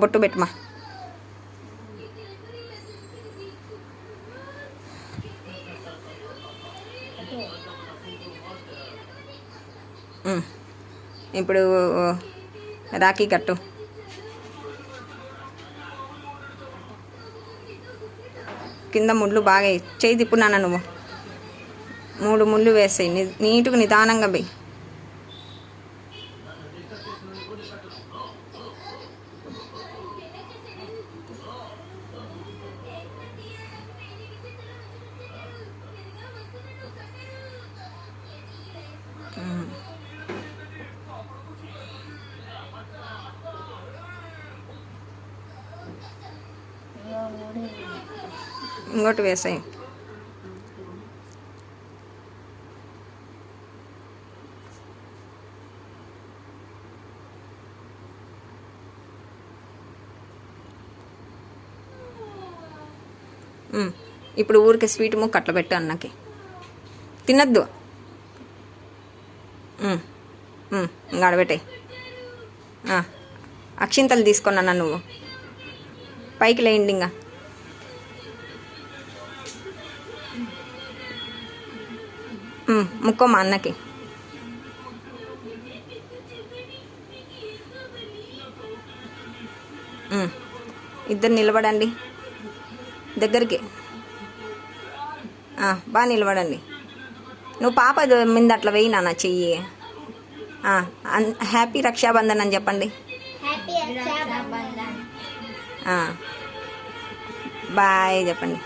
బొట్టు పెట్టుమా? ఇప్పుడు రాఖీ కట్టు. కింద ముళ్ళు బాగా చేయి తిప్పున్నాను నువ్వు. మూడు ముళ్ళు వేసాయి. నీటుకు నిదానంగా పోయి ఇంకోటి వేసాయి ఇప్పుడు ఊరికి స్వీట్ ముక్క అట్లా పెట్టు అన్నకి. తినద్దు. ఇంకా ఆడబెట్టాయి. అక్షింతలు తీసుకున్నా నువ్వు. పైకి లేయండి ఇంకా ముక్కో మా అన్నకి. ఇద్దరు నిలబడండి. దగ్గరికి. బాగా నిలబడండి. నువ్వు పాప మీద అట్లా వేయి నాన్న చెయ్యి. హ్యాపీ రక్షాబంధన్ అని చెప్పండి. బాయ్ చెప్పండి.